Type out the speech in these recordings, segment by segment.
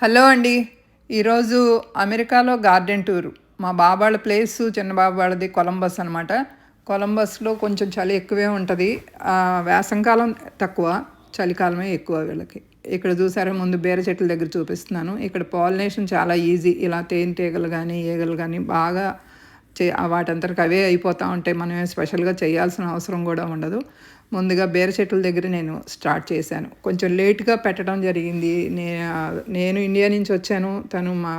Hello అండి. ఈరోజు అమెరికాలో గార్డెన్ టూరు. మా బాబాళ్ళ ప్లేసు చిన్న బాబాళ్ళది కొలంబస్ అనమాట కొలంబస్లో కొంచెం చలి ఎక్కువే ఉంటుంది. వేసంకాలం తక్కువ చలికాలమే ఎక్కువ వీళ్ళకి. ఇక్కడ చూసారా ముందు బేర చెట్ల దగ్గర చూపిస్తున్నాను. ఇక్కడ పాలినేషన్ చాలా ఈజీ. ఇలా తేనెటీగలు కానీ ఈగలు కానీ బాగా చే వాటంతటికి అవే అయిపోతూ ఉంటాయి మనం ఏం స్పెషల్గా చేయాల్సిన అవసరం కూడా ఉండదు. ముందుగా బేర చెట్ల దగ్గర నేను స్టార్ట్ చేశాను. కొంచెం లేట్గా పెట్టడం జరిగింది. నేను ఇండియా నుంచి వచ్చాను. తను మా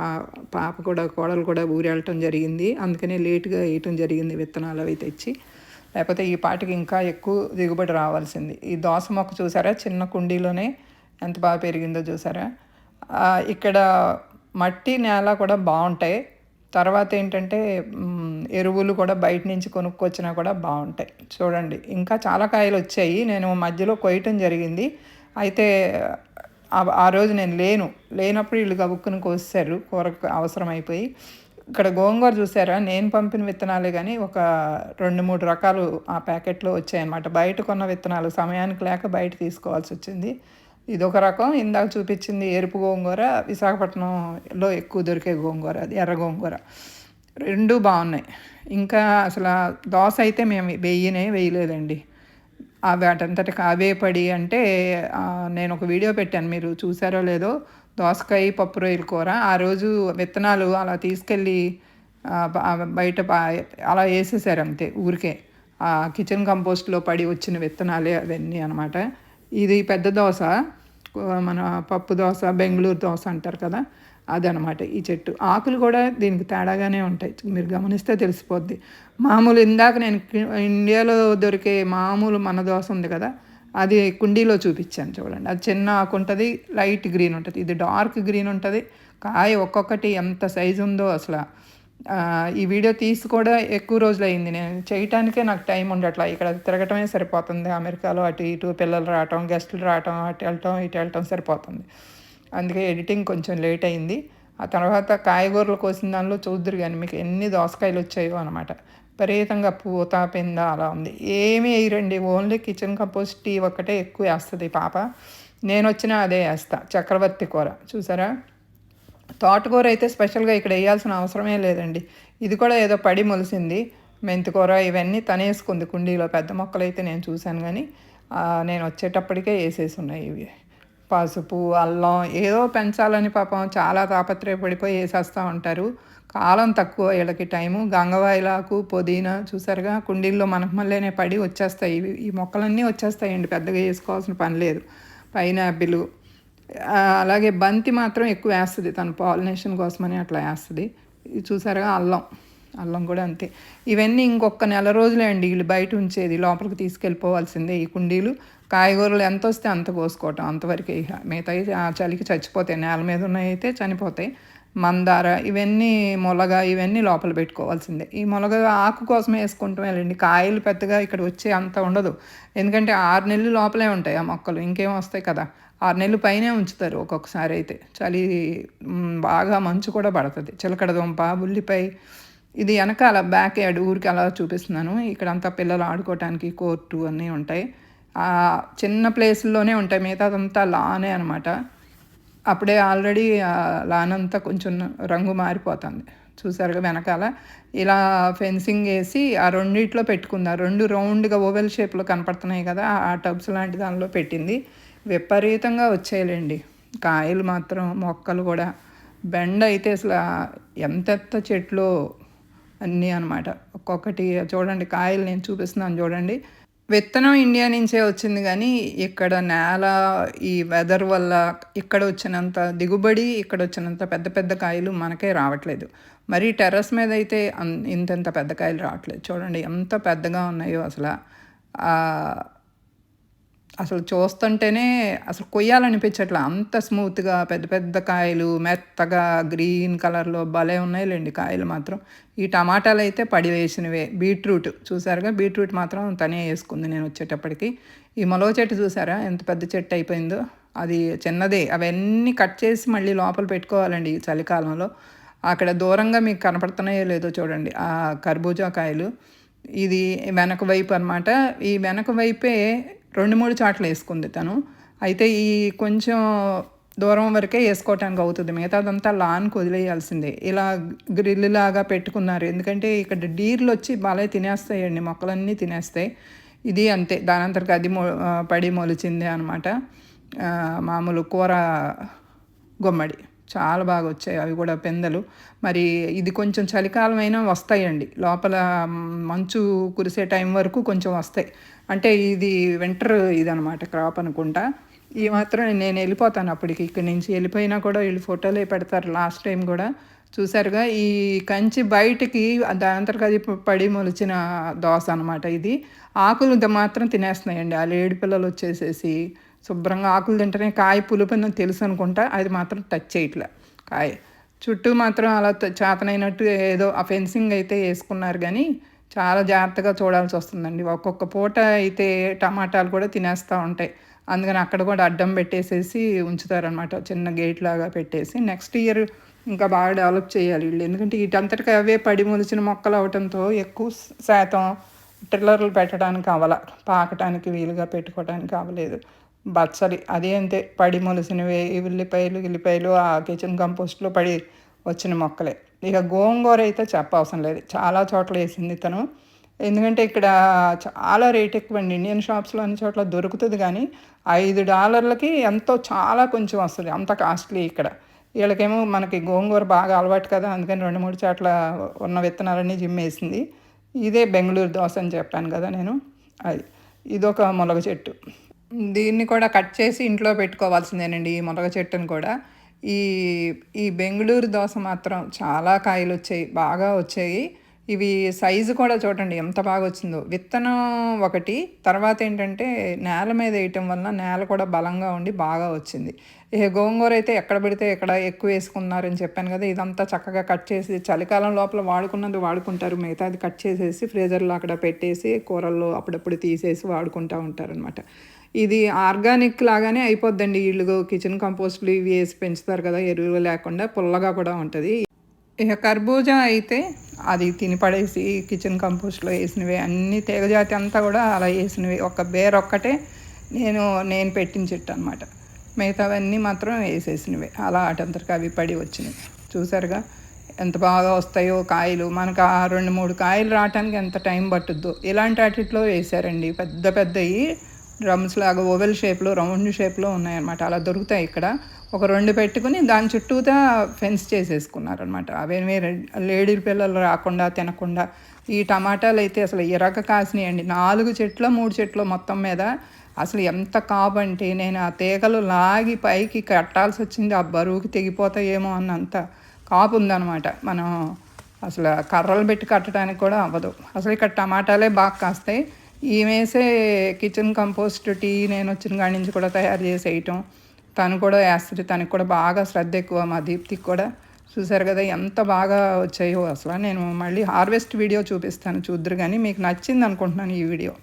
పాప కూడా కోడలు కూడా ఊరెళ్ళటం జరిగింది. అందుకనే లేట్గా వేయటం జరిగింది విత్తనాలు అవి తెచ్చి. లేకపోతే ఈ పాటికి ఇంకా ఎక్కువ దిగుబడి రావాల్సింది. ఈ దోస మొక్క చూసారా? చిన్న కుండీలోనే ఎంత బాగా పెరిగిందో చూసారా? ఇక్కడ మట్టి నేల కూడా బాగుంటాయి. తర్వాత ఏంటంటే ఎరువులు కూడా బయట నుంచి కొనుక్కొచ్చినా కూడా బాగుంటాయి. చూడండి ఇంకా చాలా కాయలు వచ్చాయి. నేను మధ్యలో కొయ్యటం జరిగింది. అయితే ఆ- రోజు నేను లేను. లేనప్పుడు వీళ్ళు గబుక్కుని కోసారు కూరకు అవసరం అయిపోయి ఇక్కడ గోంగూర చూసారా? నేను పంపిన విత్తనాలే కానీ ఒక రెండు మూడు రకాలు ఆ ప్యాకెట్లో వచ్చాయన్నమాట. బయట కొన్న విత్తనాలు సమయానికి లేక బయట తీసుకోవాల్సి వచ్చింది. ఇది ఒక రకం. ఇందాక చూపించింది ఎరుపు గోంగూర. విశాఖపట్నంలో ఎక్కువ దొరికే గోంగూర అది ఎర్ర గోంగూర. రెండు బాగున్నాయి. ఇంకా అసలు దోశ అయితే మేము వెయ్యినే వేయలేదండి. అవి వాటంతటికి అవే పడి అంటే నేను ఒక వీడియో పెట్టాను. మీరు చూసారో లేదో? దోసకాయ పప్పు రొయ్యల కూర. ఆ రోజు విత్తనాలు అలా తీసుకెళ్ళి బయట అలా వేసేసారు అంతే ఊరికే. ఆ కిచెన్ కంపోస్ట్లో పడి వచ్చిన విత్తనాలే అవన్నీ అనమాట. ఇది పెద్ద దోశ. మన పప్పు దోశ బెంగళూరు దోశ అంటారు కదా? అదనమాట ఈ చెట్టు. ఆకులు కూడా దీనికి తేడాగానే ఉంటాయి. మీరు గమనిస్తే తెలిసిపోద్ది. మామూలు ఇందాక నేను ఇండియాలో దొరికే మామూలు మన దోశ ఉంది కదా అది కుండీలో చూపించాను చూడండి. అది చిన్న ఆకు ఉంటుంది లైట్ గ్రీన్ ఉంటుంది. ఇది డార్క్ గ్రీన్ ఉంటుంది. కాయ ఒక్కొక్కటి ఎంత సైజు ఉందో అసలు. ఈ వీడియో తీసి కూడా ఎక్కువ రోజులు అయింది. నేను చేయటానికే నాకు టైం ఉండట్లా. ఇక్కడ తిరగటమే సరిపోతుంది. అమెరికాలో అటు ఇటు పిల్లలు రావటం గెస్టులు రావటం అటు వెళ్ళటం ఇటు వెళ్ళటం సరిపోతుంది. అందుకే ఎడిటింగ్ కొంచెం లేట్ అయింది. ఆ తర్వాత కాయగూరలు కోసిన దానిలో చూద్దరు కానీ మీకు ఎన్ని దోసకాయలు వచ్చాయో అనమాట విపరీతంగా పూత పింద అలా ఉంది. ఏమీ వేయరండి. ఓన్లీ కిచెన్ కంపోస్ట్ టీ ఒక్కటే ఎక్కువ వేస్తుంది పాప. నేను వచ్చినా అదే వేస్తా. చక్రవర్తి కూర. చూసారా? తోటకూర అయితే స్పెషల్గా ఇక్కడ వేయాల్సిన అవసరమే లేదండి. ఇది కూడా ఏదో పడి మొలిసింది. మెంతికూర ఇవన్నీ తనేసుకుంది కుండీలో. పెద్ద మొక్కలు అయితే నేను చూశాను కానీ నేను వచ్చేటప్పటికే వేసేసి ఉన్నాయి ఇవి. పసుపు అల్లం ఏదో పెంచాలని పాపం చాలా తాపత్రయపడిపోయి వేసేస్తూ ఉంటారు. కాలం తక్కువ వీళ్ళకి టైము. గంగవాయిలాకు పుదీనా చూసారుగా కుండీల్లో మనకు మళ్ళీనే పడి వచ్చేస్తాయి. ఇవి ఈ మొక్కలన్నీ వచ్చేస్తాయండి. పెద్దగా వేసుకోవాల్సిన పని లేదు. పైనాపిల్ అలాగే బంతి మాత్రం ఎక్కువ వేస్తుంది. తన పాలినేషన్ కోసమని అట్లా వేస్తుంది. ఇది చూసారుగా అల్లం. అల్లం కూడా అంతే. ఇవన్నీ ఇంకొక నెల రోజులే అండి వీళ్ళు బయట ఉంచేది లోపలికి తీసుకెళ్ళిపోవాల్సిందే ఈ కుండీలు. కాయగూరలు ఎంత వస్తే అంత కోసుకోవటం అంతవరకు ఇక మిగతాయి ఆ చలికి చచ్చిపోతాయి నేల మీద ఉన్నాయి అయితే చనిపోతాయి. మందార ఇవన్నీ మొలగ ఇవన్నీ లోపల పెట్టుకోవాల్సిందే. ఈ మొలగ ఆకు కోసమే వేసుకుంటాం వెళ్ళండి కాయలు పెద్దగా ఇక్కడ వచ్చే అంత ఉండదు. ఎందుకంటే ఆరు నెలలు లోపలే ఉంటాయి ఆ మొక్కలు ఇంకేం వస్తాయి కదా. ఆరు నెలలు పైనే ఉంచుతారు ఒక్కొక్కసారి అయితే. చలి బాగా మంచు కూడా పడుతుంది. చిలకడ దుంప ఉల్లిపాయ ఇది వెనకాల బ్యాక్ యార్డ్ ఊరికి అలా చూపిస్తున్నాను. ఇక్కడంతా పిల్లలు ఆడుకోవటానికి కోర్టు అన్నీ ఉంటాయి. ఆ చిన్న ప్లేస్లోనే ఉంటాయి. మిగతాదంతా లానే అనమాట అప్పుడే ఆల్రెడీ ఆ లాన్ అంతా కొంచెం రంగు మారిపోతుంది. చూసారుగా వెనకాల. ఇలా ఫెన్సింగ్ వేసి ఆ రెండిట్లో పెట్టుకుంది. ఆ రెండు రౌండ్గా ఓవెల్ షేప్లో కనపడుతున్నాయి కదా ఆ టబ్స్ లాంటి దానిలో పెట్టింది. విపరీతంగా వచ్చేయాలండి. కాయలు మాత్రం మొక్కలు కూడా. బెండ అయితే అసలు ఎంతెత్త చెట్లు అన్నీ అనమాట ఒక్కొక్కటి చూడండి కాయలు నేను చూపిస్తున్నాను చూడండి. విత్తనం ఇండియా నుంచే వచ్చింది కానీ ఇక్కడ నేల ఈ వెదర్ వల్ల ఇక్కడ వచ్చినంత దిగుబడి ఇక్కడ వచ్చినంత పెద్ద పెద్ద కాయలు మనకే రావట్లేదు. మరి టెర్రస్ మీద అయితే అన్- ఇంతెంత పెద్ద కాయలు రావట్లేదు. చూడండి ఎంత పెద్దగా ఉన్నాయో అసలు. అసలు చూస్తుంటేనే అసలు కొయ్యాలనిపించట్లా. అంత స్మూత్గా పెద్ద పెద్ద కాయలు మెత్తగా గ్రీన్ కలర్లో భలే ఉన్నాయిలేండి కాయలు మాత్రం. ఈ టమాటాలు అయితే పడి వేసినవే బీట్రూట్ చూసారుగా? బీట్రూట్ మాత్రం తనే వేసుకుంది నేను వచ్చేటప్పటికి. ఈ మొలవ చెట్టు చూసారా? ఎంత పెద్ద చెట్టు అయిపోయిందో. అది చిన్నదే. అవన్నీ కట్ చేసి మళ్ళీ లోపల పెట్టుకోవాలండి ఈ చలికాలంలో. అక్కడ దూరంగా మీకు కనపడుతున్నాయో లేదో చూడండి. ఆ కర్బూజా కాయలు. ఇది వెనక వైపు అనమాట ఈ వెనక వైపే రెండు మూడు చాట్లు వేసుకుంది తను. అయితే ఈ కొంచెం దూరం వరకే వేసుకోవటానికి అవుతుంది. మిగతాదంతా లాన్కి వదిలేయాల్సిందే. ఇలా గ్రిల్ లాగా పెట్టుకున్నారు. ఎందుకంటే ఇక్కడ డీర్లు వచ్చి బాగా తినేస్తాయండి. మొక్కలన్నీ తినేస్తాయి ఇది అంతే. దానంతరకు అది మొ పడి మొలిచింది అనమాట మామూలు కూర గుమ్మడి. చాలా బాగా వచ్చాయి. అవి కూడా పెందలు. మరి ఇది కొంచెం చలికాలం అయినా వస్తాయండి. లోపల మంచు కురిసే టైం వరకు కొంచెం వస్తాయి. అంటే ఇది వింటర్ ఇదనమాట క్రాప్ అనుకుంటా. ఈ మాత్రం నేను వెళ్ళిపోతాను అప్పటికి. ఇక్కడి నుంచి వెళ్ళిపోయినా కూడా వీళ్ళు ఫోటోలే పెడతారు లాస్ట్ టైం కూడా. చూసారుగా ఈ కంచి బయటికి దాని పడి మొలిచిన దోశ అనమాట ఇది. ఆకులు మాత్రం తినేస్తున్నాయండి. ఆ లేడి పిల్లలు వచ్చేసేసి. శుభ్రంగా ఆకులు తింటేనే కాయ పులుపు తెలుసు అనుకుంటా. అది మాత్రం టచ్ చేయట్లే. కాయ. చుట్టూ మాత్రం అలా చేతనైనట్టు ఏదో ఆ ఫెన్సింగ్ అయితే వేసుకున్నారు కానీ చాలా జాగ్రత్తగా చూడాల్సి వస్తుందండి. ఒక్కొక్క పూట అయితే టమాటాలు కూడా తినేస్తూ ఉంటాయి. అందుకని అక్కడ కూడా అడ్డం పెట్టేసేసి ఉంచుతారనమాట చిన్న గేట్ లాగా పెట్టేసి నెక్స్ట్ ఇయర్ ఇంకా బాగా డెవలప్ చేయాలి వీళ్ళు. ఎందుకంటే వీటంతటికి అవే పడి మొలిచిన మొక్కలు అవటంతో ఎక్కువ శాతం ట్రిల్లర్లు పెట్టడానికి అవ్వాల పాకటానికి వీలుగా పెట్టుకోవడానికి అవ్వలేదు బచ్చలి అదే అంతే. పడి మొలిసినవి ఉల్లిపాయలు ఉల్లిపాయలు ఆ కిచెన్ కంపోస్ట్లో పడి వచ్చిన మొక్కలే. ఇక గోంగూర అయితే చెప్పవసరం లేదు. చాలా చోట్ల వేసింది తను. ఎందుకంటే ఇక్కడ చాలా రేట్ ఎక్కువ అండి ఇండియన్ షాప్స్లో అన్ని చోట్ల దొరుకుతుంది కానీ ఐదు డాలర్లకి ఎంతో చాలా కొంచెం వస్తుంది. అంత కాస్ట్లీ ఇక్కడ. వీళ్ళకేమో మనకి గోంగూర బాగా అలవాటు కదా అందుకని రెండు మూడు చోట్ల ఉన్న విత్తనాలన్నీ జిమ్మేసింది. ఇదే బెంగళూరు దోశ అని చెప్పాను కదా నేను. అది. ఇదొక మొలగ చెట్టు. దీన్ని కూడా కట్ చేసి ఇంట్లో పెట్టుకోవాల్సిందేనండి ఈ మునగ చెట్టును కూడా. ఈ ఈ బెంగళూరు దోశ మాత్రం చాలా కాయలు వచ్చాయి బాగా వచ్చాయి. ఇవి సైజు కూడా చూడండి ఎంత బాగా వచ్చిందో. విత్తనం ఒకటి తర్వాత ఏంటంటే నేల మీద వేయటం వల్ల నేల కూడా బలంగా ఉండి బాగా వచ్చింది. ఇక గోంగూర అయితే ఎక్కడ పెడితే ఎక్కడ ఎక్కువ వేసుకున్నారని చెప్పాను కదా ఇదంతా చక్కగా కట్ చేసి చలికాలం లోపల వాడుకున్నది వాడుకుంటారు. మిగతాది కట్ చేసేసి ఫ్రీజర్లో అక్కడ పెట్టేసి కూరల్లో అప్పుడప్పుడు తీసేసి వాడుకుంటూ ఉంటారనమాట ఇది ఆర్గానిక్ లాగానే అయిపోద్దండి. వీళ్ళు కిచెన్ కంపోస్ట్లు ఇవి వేసి పెంచుతారు కదా ఎరువులు లేకుండా పుల్లగా కూడా ఉంటుంది. ఇక కర్బూజా అయితే అది తిని పడేసి కిచెన్ కంపోస్ట్లో వేసినవి. అన్ని తీగజాతి అంతా కూడా అలా వేసినవి. ఒక బేర్ ఒక్కటే నేను నేను పెట్టిన చెట్టు అనమాట మిగతావన్నీ మాత్రం వేసేసినవి. అలా అటంతరికి అవి పడి వచ్చినవి. చూసారుగా ఎంత బాగా వస్తాయో కాయలు. మనకు ఆ రెండు మూడు కాయలు రావటానికి ఎంత టైం పట్టుద్దో. ఇలాంటి వాటిలో వేసారండి పెద్ద పెద్దవి డ్రమ్స్ లాగా ఓవెల్ షేప్లో రౌండ్ షేప్లో ఉన్నాయన్నమాట. అలా దొరుకుతాయి ఇక్కడ. ఒక రెండు పెట్టుకుని దాని చుట్టూతా ఫెన్స్ చేసేసుకున్నారనమాట అవేమి లేడీ పిల్లలు రాకుండా తినకుండా. ఈ టమాటాలు అయితే అసలు ఎరగ కాసినాయండి. నాలుగు చెట్లు మూడు చెట్లు మొత్తం మీద అసలు ఎంత కాబంటే నేను ఆ తీగలు లాగి పైకి కట్టాల్సి వచ్చింది ఆ బరువుకి తెగిపోతాయేమో అన్నంత కాపు ఉందనమాట మనం అసలు కర్రలు పెట్టి కట్టడానికి కూడా అవ్వదు. అసలు ఇక్కడ టమాటాలే బాగా కాస్తాయి. ఈమెసే కిచెన్ కంపోస్ట్ టీ నేను వచ్చిన కాడి నుంచి కూడా తయారు చేసేయటం. తను కూడా వేస్తుంది తనకు కూడా బాగా శ్రద్ధ ఎక్కువ మా దీప్తికి కూడా. చూసారు కదా ఎంత బాగా వచ్చాయో అసలు. నేను మళ్ళీ హార్వెస్ట్ వీడియో చూపిస్తాను చూద్దరు కానీ మీకు నచ్చింది అనుకుంటున్నాను ఈ వీడియో.